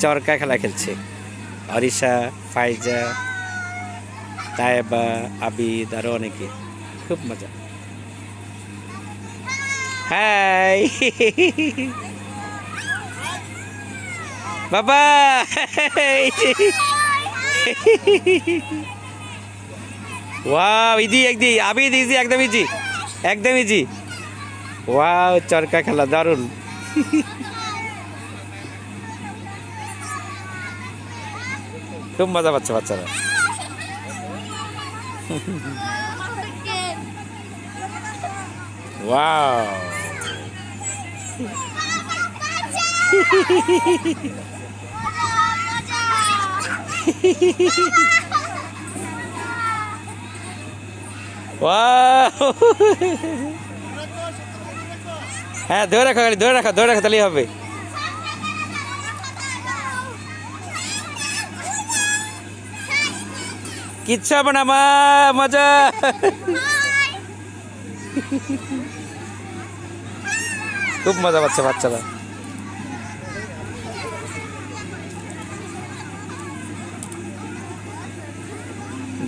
চরকা খেলা খেলছে। অরিশা, ফাইজা তায়েবা আবিদ আরও অনেকে। খুব মজা। হাই! বাবা! ওয়াও, ইজি, একদি। আবিদ, ইজি, একদম ইজি। একদম ইজি। ওয়াও, চরকা খেলা, দারুণ। খুব মজা পাচ্ছে বাচ্চারা। হ্যাঁ ধরে রাখো ধরে রাখো ধরে রাখো তাহলেই হবে। হবে না মজা। খুব মজা পাচ্ছে বাচ্চারা।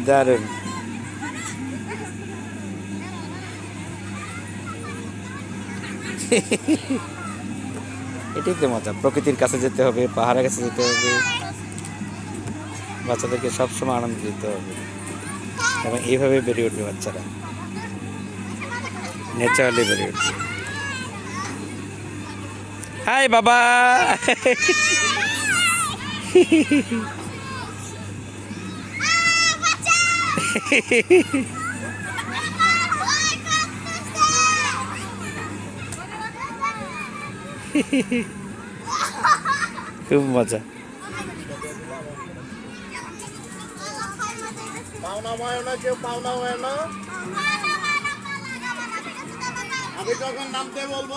দারুণ। এটাই তো মজা, প্রকৃতির কাছে যেতে হবে, পাহাড়ের কাছে যেতে হবে। বাচ্চাদেরকে সবসময় আনন্দ দিতে হবে। এবং এইভাবে বেড়ে উঠবে বাচ্চারা। ন্যাচারালি বেড়ে উঠবে। হাই বাবা। খুব মজা। পাওনা হয় না কেউ পাওনা হয় না আমি যখন নামতে বলব